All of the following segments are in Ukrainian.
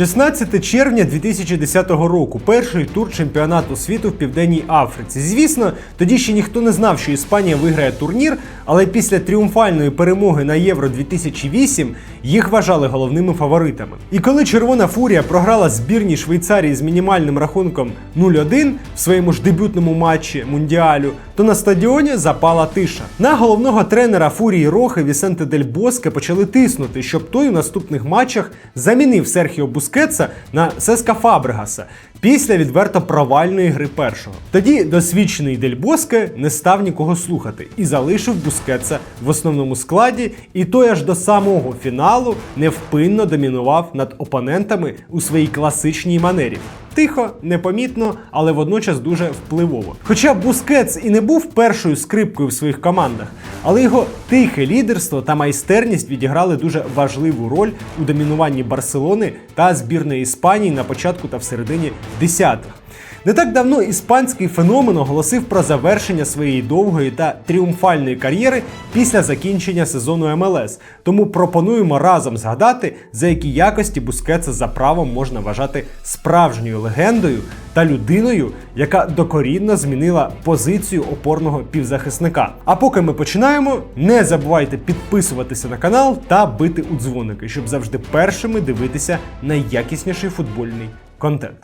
16 червня 2010 року, перший тур чемпіонату світу в Південній Африці. Звісно, тоді ще ніхто не знав, що Іспанія виграє турнір, але після тріумфальної перемоги на Євро 2008 їх вважали головними фаворитами. І коли Червона Фурія програла збірній Швейцарії з мінімальним рахунком 0-1 в своєму ж дебютному матчі Мундіалю, то на стадіоні запала тиша. На головного тренера Фурії Рохи Вісенте Дель Боске почали тиснути, щоб той у наступних матчах замінив Серхіо Бускетса на Сеска Фабрегаса після відверто провальної гри першого. Тоді досвідчений Дель Боске не став нікого слухати і залишив Бускетса в основному складі, і той аж до самого фіналу невпинно домінував над опонентами у своїй класичній манері. Тихо, непомітно, але водночас дуже впливово. Хоча Бускетс і не був першою скрипкою в своїх командах, але його тихе лідерство та майстерність відіграли дуже важливу роль у домінуванні Барселони та збірної Іспанії на початку та всередині десятих. Не так давно іспанський феномен оголосив про завершення своєї довгої та тріумфальної кар'єри після закінчення сезону МЛС. Тому пропонуємо разом згадати, за які якості Бускетса за правом можна вважати справжньою легендою та людиною, яка докорінно змінила позицію опорного півзахисника. А поки ми починаємо, не забувайте підписуватися на канал та бити у дзвоники, щоб завжди першими дивитися найякісніший футбольний контент.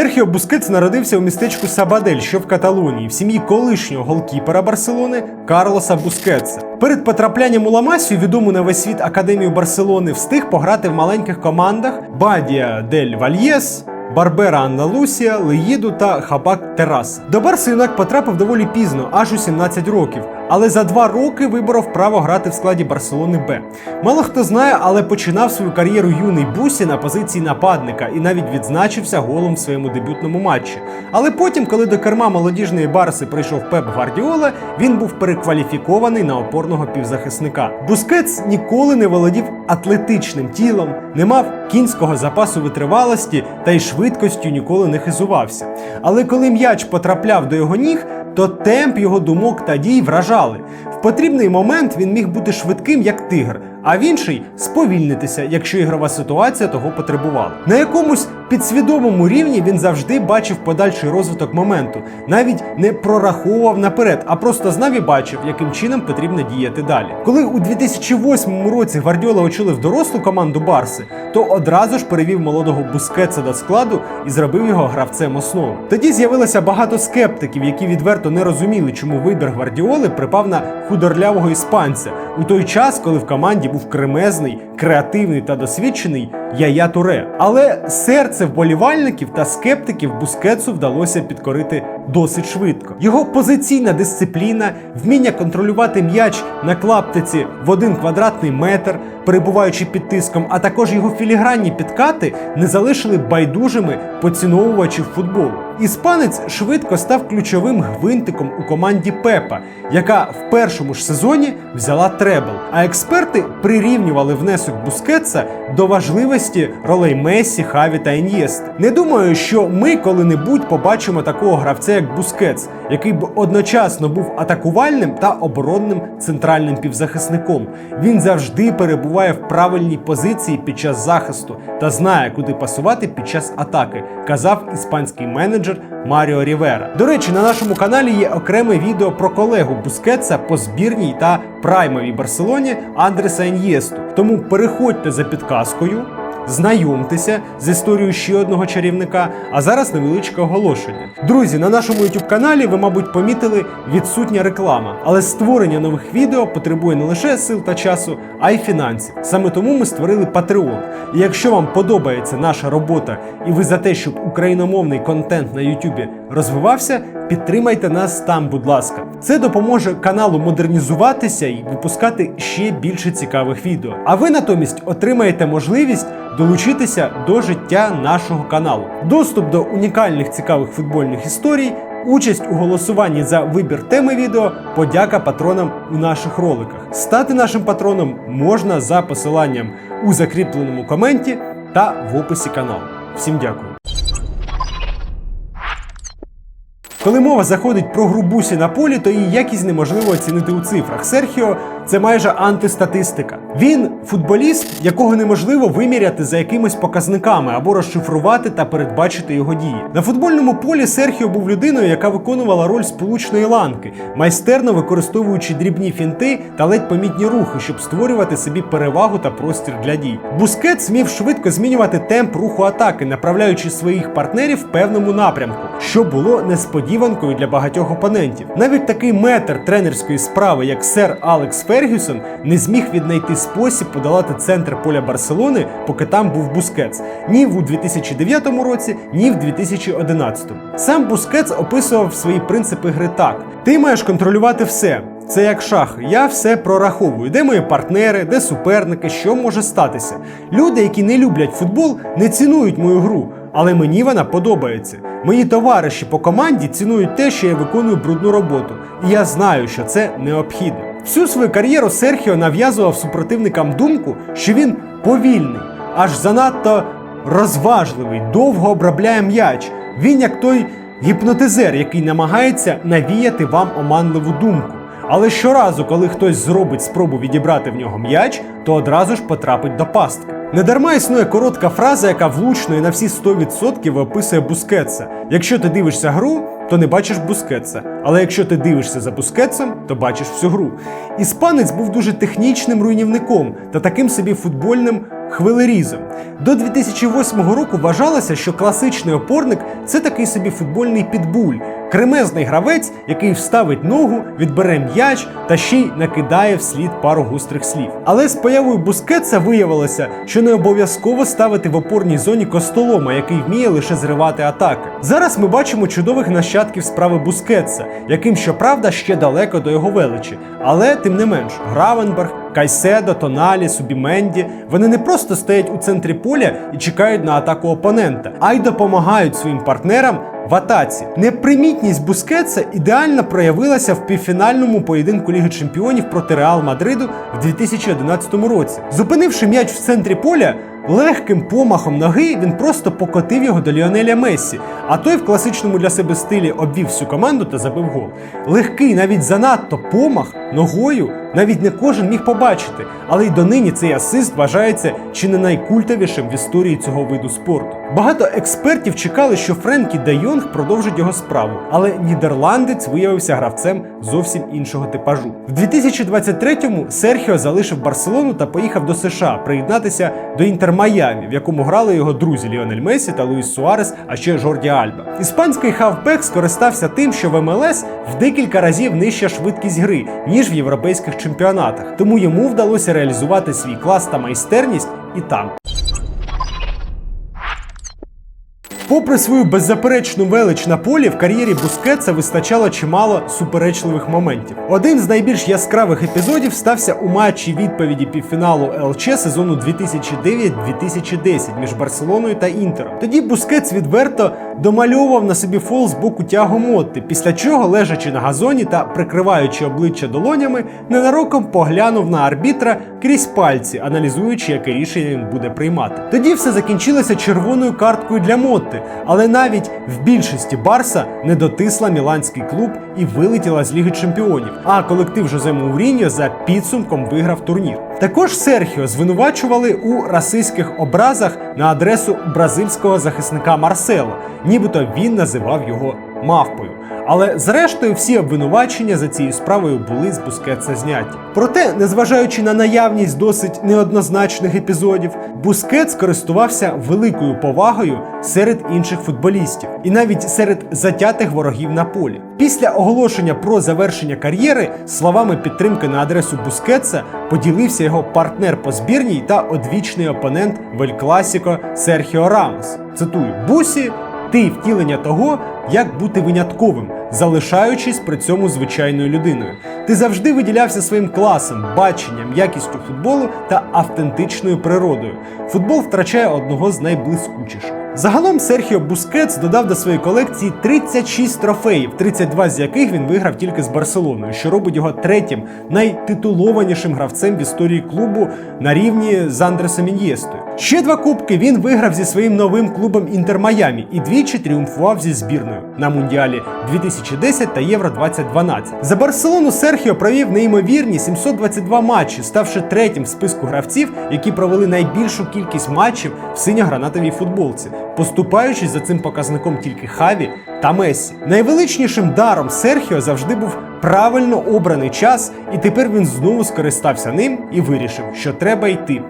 Серхіо Бускетс народився у містечку Сабадель, що в Каталонії, в сім'ї колишнього голкіпера Барселони Карлоса Бускетса. Перед потраплянням у Ламасію, відому на весь світ Академію Барселони, встиг пограти в маленьких командах Бадія Дель Вальєс. Барбера Андалусія, Леїду та Хабак Терас. До Барси юнак потрапив доволі пізно, аж у 17 років, але за два роки виборов право грати в складі Барселони Б. Мало хто знає, але починав свою кар'єру юний Бусі на позиції нападника і навіть відзначився голом в своєму дебютному матчі. Але потім, коли до керма молодіжної Барси прийшов Пеп Гвардіола, він був перекваліфікований на опорного півзахисника. Бускетс ніколи не володів атлетичним тілом, не мав кінського запасу витривалості та й швидкістю ніколи не хизувався. Але коли м'яч потрапляв до його ніг, то темп його думок та дій вражали. В потрібний момент він міг бути швидким, як тигр, а в інший сповільнитися, якщо ігрова ситуація того потребувала. На якомусь підсвідомому рівні він завжди бачив подальший розвиток моменту, навіть не прораховував наперед, а просто знав і бачив, яким чином потрібно діяти далі. Коли у 2008 році Гвардіола очолив дорослу команду Барси, то одразу ж перевів молодого Бускетса до складу і зробив його гравцем основи. Тоді з'явилося багато скептиків, які відверто не розуміли, чому вибір Гвардіоли припав на худорлявого іспанця у той час, коли в команді був кремезний, креативний та досвідчений Яя Туре. Але серце вболівальників та скептиків Бускетсу вдалося підкорити досить швидко. Його позиційна дисципліна, вміння контролювати м'яч на клаптиці в один квадратний метр, перебуваючи під тиском, а також його філігранні підкати не залишили байдужими поціновувачів футболу. Іспанець швидко став ключовим гвинтиком у команді Пепа, яка в першому ж сезоні взяла требл. А експерти прирівнювали внесок Бускетса до важливості ролей Месі, Хаві та Ін'єст. Не думаю, що ми коли-небудь побачимо такого гравця, як Бускетс, який б одночасно був атакувальним та оборонним центральним півзахисником. Він завжди перебуває в правильній позиції під час захисту та знає, куди пасувати під час атаки, казав іспанський менеджер Маріо Рівера. До речі, на нашому каналі є окреме відео про колегу Бускетса по збірній та праймовій Барселоні Андреса Ін'єсту. Тому переходьте за підказкою. Знайомтеся з історією ще одного чарівника. А зараз невеличке оголошення. Друзі, на нашому youtube каналі ви, мабуть, помітили відсутня реклама, але створення нових відео потребує не лише сил та часу, а й фінансів. Саме тому ми створили Patreon. І якщо вам подобається наша робота, і ви за те, щоб україномовний контент на YouTube розвивався, підтримайте нас там, будь ласка. Це допоможе каналу модернізуватися і випускати ще більше цікавих відео. А ви натомість отримаєте можливість долучитися до життя нашого каналу. Доступ до унікальних цікавих футбольних історій, участь у голосуванні за вибір теми відео, подяка патронам у наших роликах. Стати нашим патроном можна за посиланням у закріпленому коменті та в описі каналу. Всім дякую. Коли мова заходить про гру Бусі на полі, то її якість неможливо оцінити у цифрах. Серхіо це майже антистатистика. Він футболіст, якого неможливо виміряти за якимись показниками або розшифрувати та передбачити його дії. На футбольному полі Серхіо був людиною, яка виконувала роль сполучної ланки, майстерно використовуючи дрібні фінти та ледь помітні рухи, щоб створювати собі перевагу та простір для дій. Бускет змів швидко змінювати темп руху атаки, направляючи своїх партнерів в певному напрямку, що було несподіванкою для багатьох опонентів. Навіть такий метр тренерської справи, як сер Алекс Фергюсон, не зміг віднайти спосіб подолати центр поля Барселони, поки там був Бускетс, ні в 2009 році, ні в 2011. Сам Бускетс описував свої принципи гри так: ти маєш контролювати все. Це як шах, я все прораховую, де мої партнери, де суперники, що може статися. Люди, які не люблять футбол, не цінують мою гру, але мені вона подобається. Мої товариші по команді цінують те, що я виконую брудну роботу, і я знаю, що це необхідно. Всю свою кар'єру Серхіо нав'язував супротивникам думку, що він повільний, аж занадто розважливий, довго обробляє м'яч. Він як той гіпнотизер, який намагається навіяти вам оманливу думку. Але щоразу, коли хтось зробить спробу відібрати в нього м'яч, то одразу ж потрапить до пастки. Недарма існує коротка фраза, яка влучно і на всі 100% описує Бускетса. Якщо ти дивишся гру, то не бачиш Бускетса. Але якщо ти дивишся за Бускетсом, то бачиш всю гру. Іспанець був дуже технічним руйнівником та таким собі футбольним хвилерізом. До 2008 року вважалося, що класичний опорник це такий собі футбольний підбуль, кремезний гравець, який вставить ногу, відбере м'яч та ще й накидає вслід пару гострих слів. Але з появою Бускетса виявилося, що не обов'язково ставити в опорній зоні костолома, який вміє лише зривати атаки. Зараз ми бачимо чудових нащадків справи Бускетса, яким, щоправда, ще далеко до його величі. Але тим не менш, Гравенберг, Кайседо, Тоналі, Субіменді вони не просто стоять у центрі поля і чекають на атаку опонента, а й допомагають своїм партнерам в атаці. Непримітність Бускетса ідеально проявилася в півфінальному поєдинку Ліги Чемпіонів проти Реал Мадриду в 2011 році. Зупинивши м'яч в центрі поля. Легким помахом ноги він просто покотив його до Ліонеля Мессі, а той в класичному для себе стилі обвів всю команду та забив гол. Легкий, навіть занадто помах ногою навіть не кожен міг побачити, але й донині цей асист вважається чи не найкультовішим в історії цього виду спорту. Багато експертів чекали, що Френкі де Йонг продовжить його справу, але нідерландець виявився гравцем зовсім іншого типажу. В 2023-му Серхіо залишив Барселону та поїхав до США приєднатися до Інтер Майамі, в якому грали його друзі Ліонель Месі та Луїс Суарес, а ще Жорді Альба. Іспанський хавбек скористався тим, що в МЛС в декілька разів нижча швидкість гри, ніж в європейських чемпіонатах, тому йому вдалося реалізувати свій клас та майстерність і там. Попри свою беззаперечну велич на полі, в кар'єрі Бускетса вистачало чимало суперечливих моментів. Один з найбільш яскравих епізодів стався у матчі відповіді півфіналу ЛЧ сезону 2009-2010 між Барселоною та Інтером. Тоді Бускетс відверто домальовував на собі фол з боку тягу Мотти, після чого, лежачи на газоні та прикриваючи обличчя долонями, ненароком поглянув на арбітра крізь пальці, аналізуючи, яке рішення він буде приймати. Тоді все закінчилося червоною карткою для Мотти, але навіть в більшості Барса не дотисла міланський клуб і вилетіла з Ліги Чемпіонів. А колектив Жозе Мауріньо за підсумком виграв турнір. Також Серхіо звинувачували у расистських образах на адресу бразильського захисника Марсело, нібито він називав його мавпою. Але зрештою всі обвинувачення за цією справою були з Бускетса зняті. Проте, незважаючи на наявність досить неоднозначних епізодів, Бускетс користувався великою повагою серед інших футболістів і навіть серед затятих ворогів на полі. Після оголошення про завершення кар'єри словами підтримки на адресу Бускетса поділився його партнер по збірній та одвічний опонент велькласіко Класіко Серхіо Рамос. Цитую: Бусі. Ти втілення того, як бути винятковим, залишаючись при цьому звичайною людиною. Ти завжди виділявся своїм класом, баченням, якістю футболу та автентичною природою. Футбол втрачає одного з найблискучіших. Загалом Серхіо Бускетс додав до своєї колекції 36 трофеїв, 32 з яких він виграв тільки з Барселоною, що робить його третім найтитулованішим гравцем в історії клубу на рівні з Андресом Ін'єстою. Ще два кубки він виграв зі своїм новим клубом Інтер Майамі і двічі тріумфував зі збірною на Мундіалі 2010 та Євро 2012. За Барселону Серхіо провів неймовірні 722 матчі, ставши третім в списку гравців, які провели найбільшу кількість матчів в синьо-гранатовій футболці, поступаючись за цим показником тільки Хаві та Мессі. Найвеличнішим даром Серхіо завжди був правильно обраний час, і тепер він знову скористався ним і вирішив, що треба йти.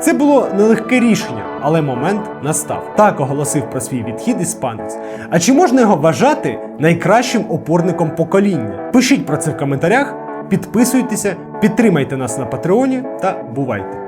Це було нелегке рішення, але момент настав. Так оголосив про свій відхід іспанець. А чи можна його вважати найкращим опорником покоління? Пишіть про це в коментарях, підписуйтеся, підтримайте нас на Патреоні та бувайте!